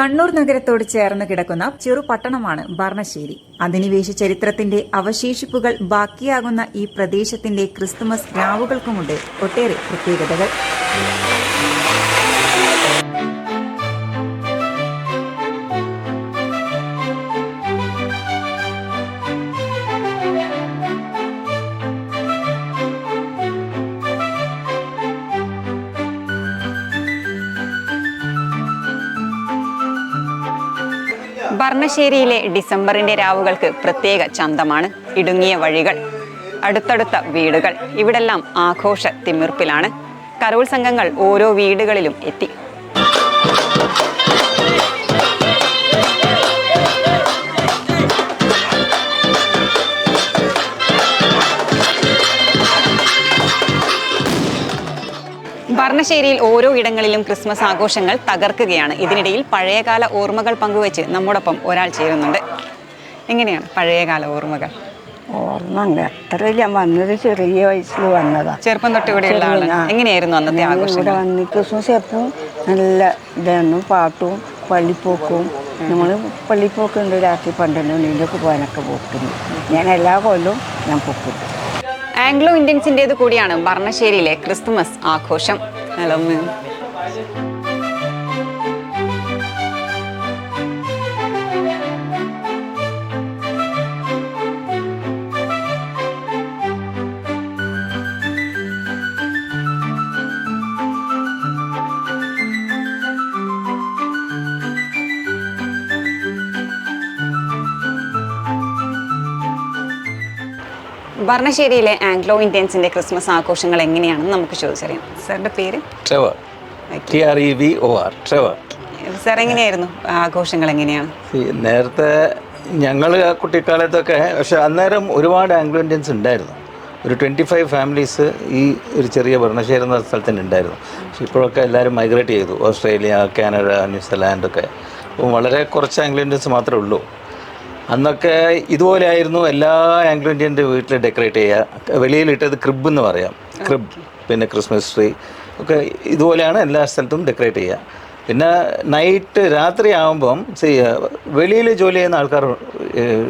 കണ്ണൂർ നഗരത്തോട് ചേർന്ന് കിടക്കുന്ന ചെറു പട്ടണമാണ് ഭർണശ്ശേരി അധിനിവേശ ചരിത്രത്തിന്റെ അവശേഷിപ്പുകൾ ബാക്കിയാകുന്ന ഈ പ്രദേശത്തിന്റെ ക്രിസ്തുമസ് രാവുകൾക്കുമുണ്ട് ഒട്ടേറെ പ്രത്യേകതകൾ. ഭർണശ്ശേരിയിലെ ഡിസംബറിന്റെ രാവുകൾക്ക് പ്രത്യേക ചന്തമാണ്. ഇടുങ്ങിയ വഴികൾ അടുത്തടുത്ത വീടുകൾ. ഇവിടെല്ലാം ആഘോഷ തിമിർപ്പിലാണ് കരോൾ സംഘങ്ങൾ ഓരോ വീടുകളിലും എത്തി. ഭർണശ്ശേരിയിൽ ഓരോ ഇടങ്ങളിലും ക്രിസ്മസ് ആഘോഷങ്ങൾ തകർക്കുകയാണ്. ഇതിനിടയിൽ പഴയകാല ഓർമ്മകൾ പങ്കുവെച്ച് നമ്മോടൊപ്പം ഒരാൾ ചേരുന്നുണ്ട്. എങ്ങനെയാണ് പഴയകാല ഓർമ്മകൾ? ഓർമ്മ എത്ര ഞാൻ വന്നത് ചെറിയ വയസ്സിൽ വന്നതാ. ചെറുപ്പം തൊട്ട് ഇവിടെയുള്ള ആളാണ് എങ്ങനെയായിരുന്നു അന്നത്തെ ആഘോഷം ഇവിടെ വന്ന് ക്രിസ്മസ് എപ്പോഴും നല്ല ഇതായിരുന്നു. പാട്ടും പള്ളിപ്പോക്കും. നമ്മൾ പള്ളിപ്പോക്കുണ്ട് രാത്രി പന്ത്രണ്ട് മണിയിലൊക്കെ പോകാനൊക്കെ പോക്കുന്നു ഞാൻ എല്ലാ കൊല്ലവും ഞാൻ പൊക്കും. ആംഗ്ലോ ഇന്ത്യൻസിന്റെത് കൂടിയാണ് ഭർണശ്ശേരിയിലെ ക്രിസ്തുമസ് ആഘോഷം. Hello, nữa. ഭർണശ്ശേരിയിലെ ആംഗ്ലോ ഇന്ത്യൻസിന്റെ ക്രിസ്മസ് ആഘോഷങ്ങൾ എങ്ങനെയാണെന്ന് നമുക്ക് ചോദിച്ചറിയാം. സാറിന്റെ പേര്? Trevor. T R E V O R Trevor. Sir എങ്ങനെയായിരുന്നു ആഘോഷങ്ങൾ എങ്ങനെയാണ്? നേരത്തെ ഞങ്ങൾ കുട്ടിക്കാലത്തൊക്കെ പക്ഷെ അന്നേരം ഒരുപാട് ആംഗ്ലോ ഇന്ത്യൻസ് ഉണ്ടായിരുന്നു. ഒരു ട്വന്റി ഫൈവ് ഫാമിലീസ് ഈ ഒരു ചെറിയ ഭരണശ്ശേരി എന്ന സ്ഥലത്തിന് ഉണ്ടായിരുന്നു. പക്ഷെ ഇപ്പോഴൊക്കെ എല്ലാവരും മൈഗ്രേറ്റ് ചെയ്തു. ഓസ്ട്രേലിയ കാനഡ ന്യൂസിലാൻഡൊക്കെ. അപ്പം വളരെ കുറച്ച് ആംഗ്ലോ ഇന്ത്യൻസ് മാത്രമേ ഉള്ളൂ. അന്നൊക്കെ ഇതുപോലെ ആയിരുന്നു എല്ലാ ആംഗ്ലോ ഇന്ത്യന്റെ വീട്ടിൽ ഡെക്കറേറ്റ് ചെയ്യുക. വെളിയിലിട്ടത് ക്രിബ് എന്ന് പറയാം. ക്രിബ് പിന്നെ ക്രിസ്മസ് ട്രീ ഒക്കെ ഇതുപോലെയാണ് എല്ലാ സ്ഥലത്തും ഡെക്കറേറ്റ് ചെയ്യുക. പിന്നെ നൈറ്റ് രാത്രി ആകുമ്പം വെളിയിൽ ജോലി ചെയ്യുന്ന ആൾക്കാർ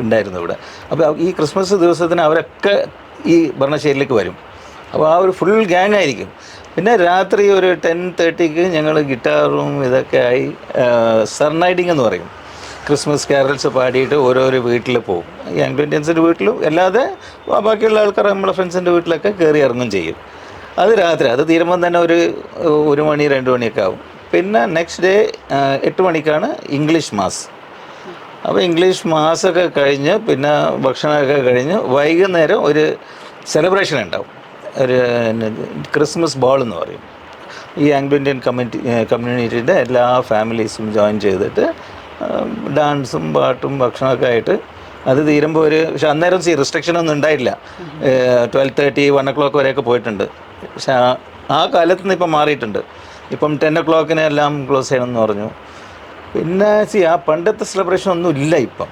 ഉണ്ടായിരുന്നു ഇവിടെ. അപ്പോൾ ഈ ക്രിസ്മസ് ദിവസത്തിന് അവരൊക്കെ ഈ ഭരണശേരിയിലേക്ക് വരും. അപ്പോൾ ആ ഒരു ഫുൾ ഗ്യാങ് ആയിരിക്കും. പിന്നെ രാത്രി ഒരു ടെൻ തേർട്ടിക്ക് ഞങ്ങൾ ഗിറ്റാറും ഇതൊക്കെ ആയി സർനൈഡിങ് എന്ന് പറയും. ക്രിസ്മസ് കാരൽസ് പാടിയിട്ട് ഓരോരോ വീട്ടിൽ പോകും. യങ് ഇന്ത്യൻസിന്റെ വീട്ടിലും അല്ലാതെ ബാക്കിയുള്ള ആൾക്കാർ നമ്മളെ ഫ്രണ്ട്സിന്റെ വീട്ടിലൊക്കെ കയറി ഇറങ്ങും ചെയ്യും. അത് രാത്രി അത് തീരുമ്പം തന്നെ ഒരു ഒരു മണി രണ്ട് മണിയൊക്കെ ആവും. പിന്നെ നെക്സ്റ്റ് ഡേ എട്ട് മണിക്കാണ് ഇംഗ്ലീഷ് മാസ്. അപ്പോൾ ഇംഗ്ലീഷ് മാസമൊക്കെ കഴിഞ്ഞ് പിന്നെ ഭക്ഷണമൊക്കെ കഴിഞ്ഞ് വൈകുന്നേരം ഒരു സെലിബ്രേഷൻ ഉണ്ടാവും. ഒരു ക്രിസ്മസ് ബോൾ എന്ന് പറയും. ഈ ആംഗ്ലോ ഇന്ത്യൻ കമ്മ്യൂണിറ്റി എല്ലാ ഫാമിലീസും ജോയിൻ ചെയ്തിട്ട് ഡാൻസും പാട്ടും ഭക്ഷണമൊക്കെ ആയിട്ട് അത് തീരുമ്പോൾ ഒരു പക്ഷെ അന്നേരം സി റിസ്ട്രിക്ഷൻ ഒന്നും ഉണ്ടായില്ല twelve thirty one o'clock വരെയൊക്കെ പോയിട്ടുണ്ട്. പക്ഷെ ആ- കാലത്ത് നിന്ന് ഇപ്പം മാറിയിട്ടുണ്ട്. ഇപ്പം ടെൻ ഒ ക്ലോക്കിന് എല്ലാം ക്ലോസ് ചെയ്യണമെന്ന് പറഞ്ഞു. പിന്നെ സി ആ പണ്ടത്തെ സെലിബ്രേഷൻ ഒന്നും ഇല്ല ഇപ്പം.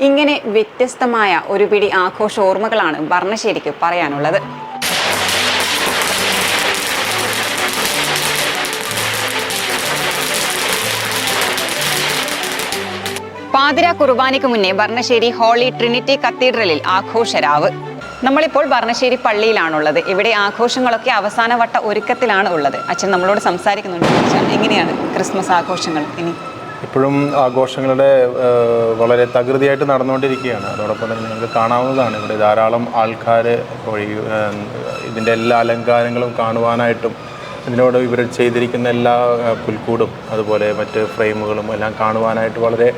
ഇങ്ങനെ വ്യത്യസ്തമായ ഒരു പിടി ആഘോഷ ഓർമ്മകളാണ് ഭർണശ്ശേരിക്ക് പറയാനുള്ളത്. പാതിര കുർബാനയ്ക്ക് മുന്നേ ഭർണശ്ശേരി ഹോളി ട്രിനിറ്റി കത്തീഡ്രലിൽ ആഘോഷരാവ്. നമ്മളിപ്പോൾ ഭർണശ്ശേരി പള്ളിയിലാണുള്ളത്. ഇവിടെ ആഘോഷങ്ങളൊക്കെ അവസാനവട്ട ഒരുക്കത്തിലാണ് ഉള്ളത്. അച്ഛൻ നമ്മളോട് സംസാരിക്കുന്നുണ്ട്. എങ്ങനെയാണ് ക്രിസ്മസ് ആഘോഷങ്ങൾ ഇനി? ഇപ്പോഴും ആഘോഷങ്ങളുടെ വളരെ തകൃതിയായിട്ട് നടന്നുകൊണ്ടിരിക്കുകയാണ്. അതോടൊപ്പം തന്നെ നിങ്ങൾക്ക് കാണാവുന്നതാണ്. ഇവിടെ ധാരാളം ആൾക്കാർ ഇതിന്റെ എല്ലാ അലങ്കാരങ്ങളും കാണുവാനായിട്ടും ഇതിനോട് ഇവർ ചെയ്തിരിക്കുന്ന എല്ലാ പുൽക്കൂടും അതുപോലെ മറ്റ് ഫ്രെയിമുകളും എല്ലാം കാണുവാനായിട്ട് വളരെ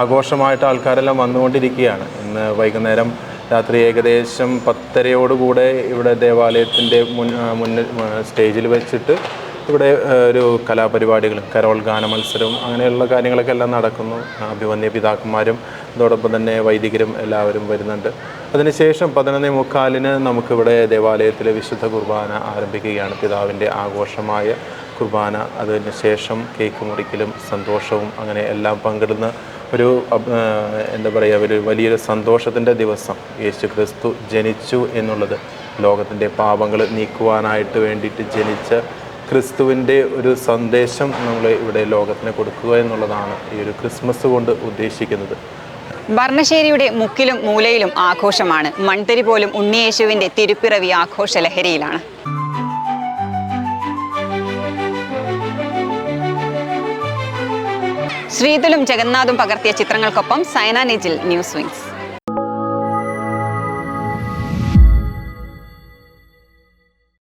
ആഘോഷമായിട്ട് ആൾക്കാരെല്ലാം വന്നുകൊണ്ടിരിക്കുകയാണ്. ഇന്ന് വൈകുന്നേരം രാത്രി ഏകദേശം പത്തരയോടുകൂടെ ഇവിടെ ദേവാലയത്തിന്റെ മുൻ മുന്നിൽ സ്റ്റേജിൽ വെച്ചിട്ട് ഇവിടെ ഒരു കലാപരിപാടികളും കരോൾ ഗാന മത്സരവും അങ്ങനെയുള്ള കാര്യങ്ങളൊക്കെ എല്ലാം നടക്കുന്നു. അഭിമന്യ പിതാക്കന്മാരും അതോടൊപ്പം തന്നെ വൈദികരും എല്ലാവരും വരുന്നുണ്ട്. അതിനുശേഷം പതിനൊന്നേ മുക്കാലിന് നമുക്കിവിടെ ദേവാലയത്തിലെ വിശുദ്ധ കുർബാന ആരംഭിക്കുകയാണ്. പിതാവിന്റെ ആഘോഷമായ കുർബാന. അതിന് ശേഷം കേക്ക് മുറിക്കലും സന്തോഷവും അങ്ങനെ എല്ലാം പങ്കിടുന്ന ഒരു എന്താ പറയുക ഒരു വലിയൊരു സന്തോഷത്തിന്റെ ദിവസം. യേശു ക്രിസ്തു ജനിച്ചു എന്നുള്ളത്. ലോകത്തിന്റെ പാപങ്ങൾ നീക്കുവാനായിട്ട് വേണ്ടിയിട്ട് ജനിച്ച ക്രിസ്തുവിന്റെ ഒരു സന്ദേശം നമ്മൾ ഇവിടെ ലോകത്തിന് കൊടുക്കുക എന്നുള്ളതാണ് ഈ ഒരു ക്രിസ്മസ് കൊണ്ട് ഉദ്ദേശിക്കുന്നത്. ഭർണശ്ശേരിയുടെ മുക്കിലും മൂലയിലും ആഘോഷമാണ്. മൺതരി പോലും ഉണ്ണിയേശുവിന്റെ തിരുപ്പിറവി ആഘോഷ ലഹരിയിലാണ് ശ്രീതുലും ജഗന്നാഥും പകർത്തിയ ചിത്രങ്ങൾക്കൊപ്പം സൈന നിജിൽ ന്യൂസ് വിങ്സ്.